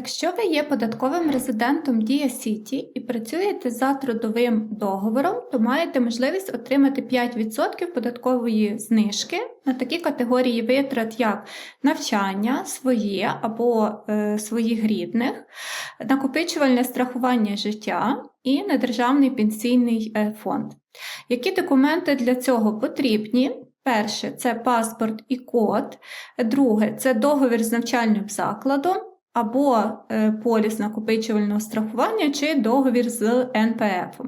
Якщо ви є податковим резидентом Дія Сіті і працюєте за трудовим договором, то маєте можливість отримати 5% податкової знижки на такі категорії витрат, як навчання, своє або е, своїх рідних, накопичувальне страхування життя і недержавний пенсійний е, фонд. Які документи для цього потрібні? Перше це паспорт і код, друге це договір з навчальним закладом або е, поліс накопичувального страхування чи договір з НПФ.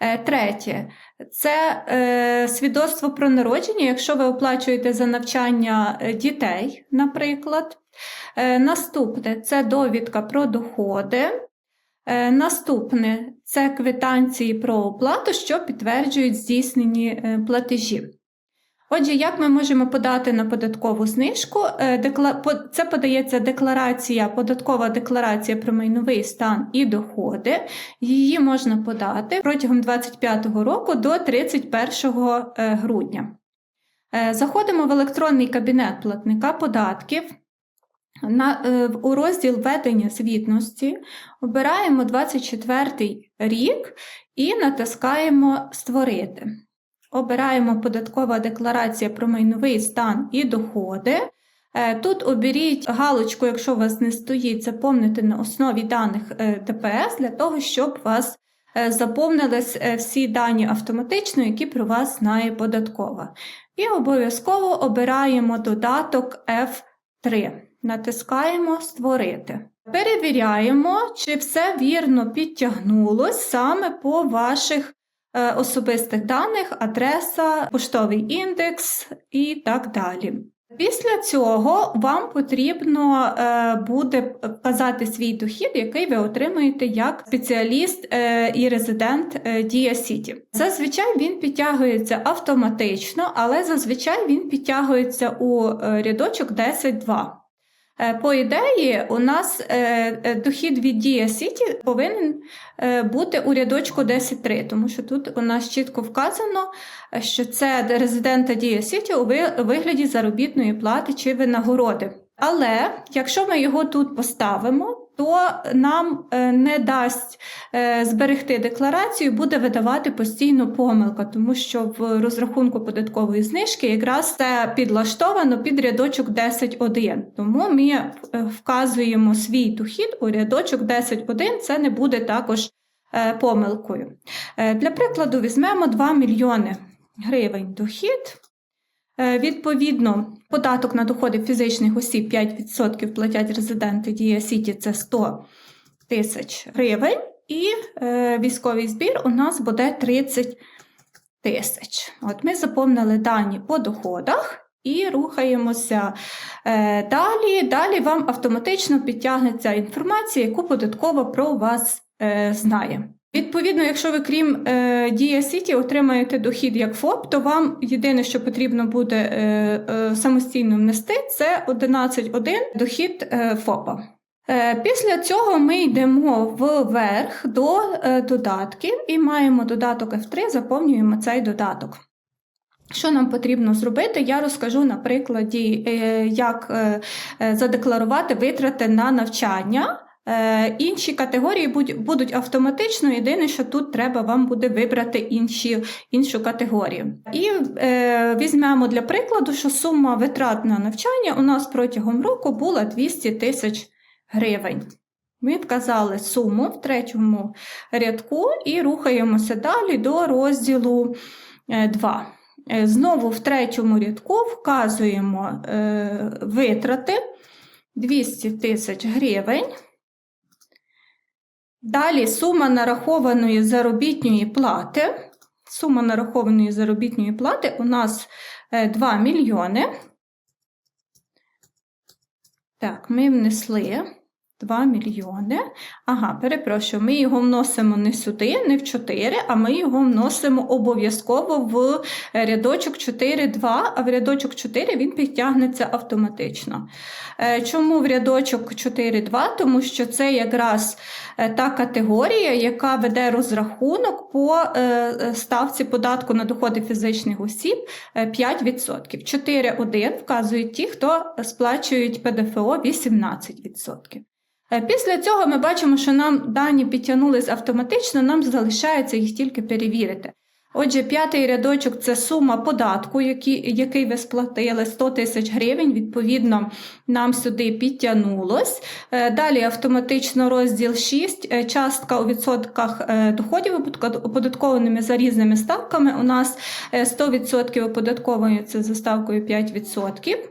Е, Третє це е, свідоцтво про народження, якщо ви оплачуєте за навчання дітей, наприклад. Наступне це довідка про доходи. Наступне це квитанції про оплату, що підтверджують здійснені платежі. Отже, як ми можемо подати на податкову знижку? Е, Це подається декларація, податкова декларація про майновий стан і доходи. Її можна подати протягом 2025 року до 31 е, грудня. Е, Заходимо в електронний кабінет платника податків. На, у розділ ведення звітності обираємо 24 рік і натискаємо Створити. Обираємо податкова декларація про майновий стан і доходи. Е, Тут оберіть галочку, якщо у вас не стоїть, заповнити на основі даних е, ДПС для того, щоб у вас е, заповнились всі дані автоматично, які про вас знає податкова. І обов'язково обираємо додаток F3. Натискаємо Створити. Перевіряємо, чи все вірно підтягнулось саме по ваших особистих даних, адреса, поштовий індекс і так далі. Після цього вам потрібно е, буде вказати свій дохід, який ви отримуєте як спеціаліст е, і резидент е, Дія Сіті. Зазвичай він підтягується автоматично, але зазвичай він підтягується у е, рядочок 10.2. Е, По ідеї, у нас е, е, дохід від Дія Сіті повинен бути у рядочку 10.3, тому що тут у нас чітко вказано, що це резидента Дія Сіті у ви- вигляді заробітної плати чи винагороди. Але якщо ми його тут поставимо, то нам е, не дасть е, зберегти декларацію, буде видавати постійно помилка, тому що в розрахунку податкової знижки якраз це підлаштовано під рядочок 10.1. Тому ми е, вказуємо свій дохід у рядочок 10.1, це не буде також помилкою. Для прикладу, візьмемо 2 мільйони гривень дохід. Е, Відповідно, податок на доходи фізичних осіб 5% платять резиденти Дія Сіті це 100 тисяч гривень, і е, військовий збір у нас буде 30 тисяч. От ми заповнили дані по доходах. І рухаємося е, далі. Далі вам автоматично підтягнеться інформація, яку податково про вас знає. Відповідно, якщо ви крім е, Дія Сіті отримаєте дохід як ФОП, то вам єдине, що потрібно буде е, е, самостійно внести, це 11.1 дохід е, ФОПа. Е, Після цього ми йдемо вверх до е, додатків і маємо додаток F3, заповнюємо цей додаток. Що нам потрібно зробити, я розкажу на прикладі, е, як е, е, задекларувати витрати на навчання. Е, Інші категорії будуть автоматично, єдине, що тут треба вам буде вибрати інші, іншу категорію. І е, візьмемо для прикладу, що сума витрат на навчання у нас протягом року була 200 тисяч гривень. Ми вказали суму в третьому рядку і рухаємося далі до розділу 2. Знову в третьому рядку вказуємо е, витрати 200 тисяч гривень. Далі сума нарахованої заробітної плати. Сума нарахованої заробітної плати у нас е, 2 мільйони. Так, ми внесли 2 мільйони. Ага, перепрошую, ми його вносимо не сюди, не в 4, а ми його вносимо обов'язково в рядочок 4.2, а в рядочок 4 він підтягнеться автоматично. Е, Чому в рядочок 4.2? Тому що це якраз е, та категорія, яка веде розрахунок по е, е, ставці податку на доходи фізичних осіб е, 5%. 4.1 вказують ті, хто сплачують ПДФО 18%. Е, Після цього ми бачимо, що нам дані підтягнулись автоматично, нам залишається їх тільки перевірити. Отже, п'ятий рядочок це сума податку, який, який ви сплатили 100 тисяч гривень. Відповідно, нам сюди підтягнулось. Е, Далі автоматично розділ 6, е, частка у відсотках доходів оподаткованими за різними ставками. У нас е, 100% оподатковується за ставкою 5%.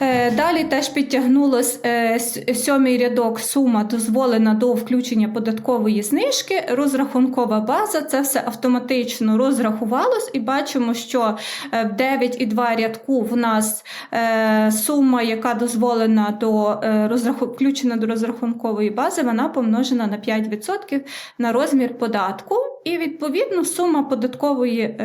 Е, Далі теж підтягнулось е, сьомий рядок сума дозволена до включення податкової знижки, розрахункова база, це все автоматично розрахувалось і бачимо, що е, в 9,2 рядку в нас сума, яка дозволена до включена до розрахункової бази, вона помножена на 5% на розмір податку. І відповідно сума податкової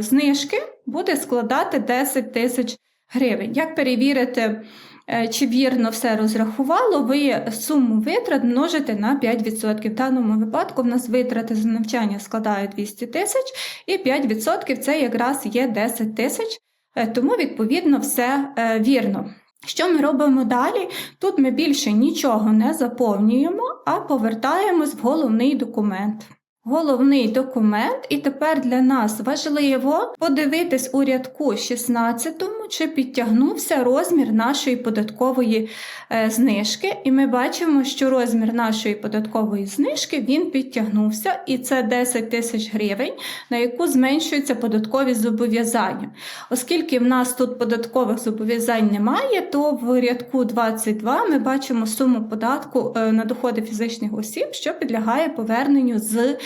знижки буде складати 10 тисяч гривень. Як перевірити, е, чи вірно все розрахувало, ви суму витрат множите на 5%. В даному випадку в нас витрати за навчання складають 200 тисяч, і 5% це якраз є 10 тисяч, Е, тому відповідно все е, вірно. Що ми робимо далі? Тут ми більше нічого не заповнюємо, а повертаємось в головний документ. Головний документ, і тепер для нас важливо подивитись у рядку 16, чи підтягнувся розмір нашої податкової е, знижки. І ми бачимо, що розмір нашої податкової знижки він підтягнувся, і це 10 тисяч гривень, на яку зменшуються податкові зобов'язання. Оскільки в нас тут податкових зобов'язань немає, то в рядку 22 ми бачимо суму податку е, на доходи фізичних осіб, що підлягає поверненню з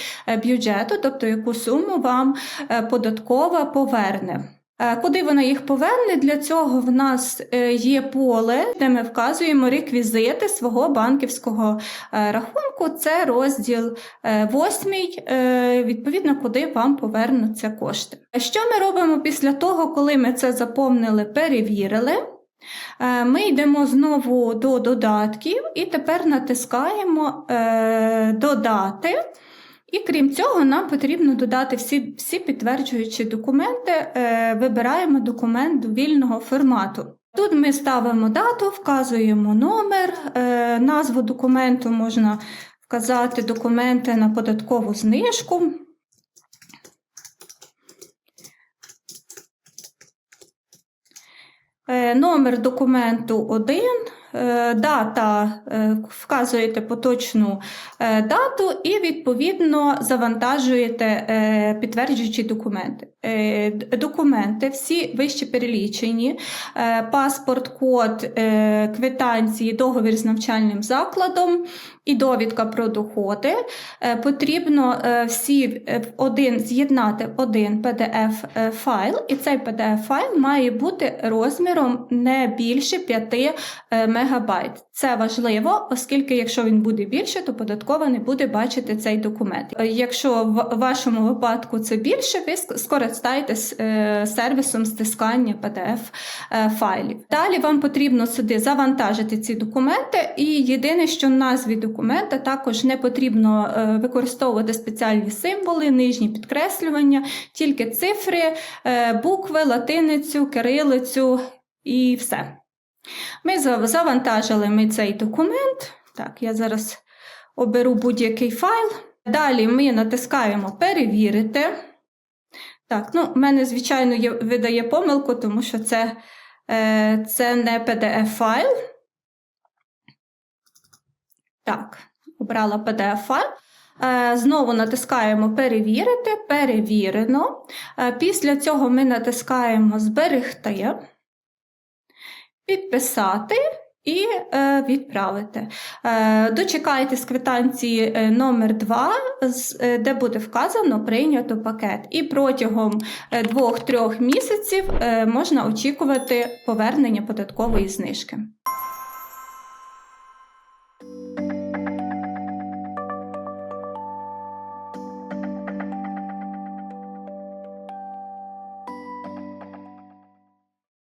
бюджету, тобто яку суму вам е, податкова поверне. Е, Куди вона їх поверне? Для цього в нас е, є поле, де ми вказуємо реквізити свого банківського е, рахунку. Це розділ 8, відповідно, куди вам повернуться кошти. Що ми робимо після того, коли ми це заповнили, перевірили? Е, Ми йдемо знову до додатків і тепер натискаємо е, Додати. І крім цього, нам потрібно додати всі, всі підтверджуючі документи, е, вибираємо документ довільного формату. Тут ми ставимо дату, вказуємо номер, е, назву документу можна вказати документи на податкову знижку. Е, Номер документу 1, е, дата е, вказуєте поточну е, дату і відповідно завантажуєте е, підтверджуючі документи. Е, Документи всі вище перелічені, е, паспорт, код, е, квитанції, договір з навчальним закладом і довідка про доходи. Е, Потрібно е, всі е, один з'єднати один PDF файл, і цей PDF файл має бути розміром не більше 5 е, мегабайт. Це важливо, оскільки якщо він буде більше, то податкова не буде бачити цей документ. Якщо в вашому випадку це більше, ви ск- скористаєтесь сервісом стискання PDF файлів. Далі вам потрібно сюди завантажити ці документи, і єдине, що назві документа також не потрібно е, використовувати спеціальні символи, нижні підкреслювання, тільки цифри, е, букви, латиницю, кирилицю і все. Ми завантажили ми цей документ. Так, я зараз оберу будь-який файл. Далі ми натискаємо Перевірити. Так, ну, в мене, звичайно, видає помилку, тому що це, е, це не PDF-файл. Так, обрала PDF-файл. Е, Знову натискаємо Перевірити, перевірено. Е, Після цього ми натискаємо Зберегти, підписати і е, відправити. Дочекайтесь квитанції номер 2, е, де буде вказано прийнято пакет. І протягом 2-3 місяців можна очікувати повернення податкової знижки.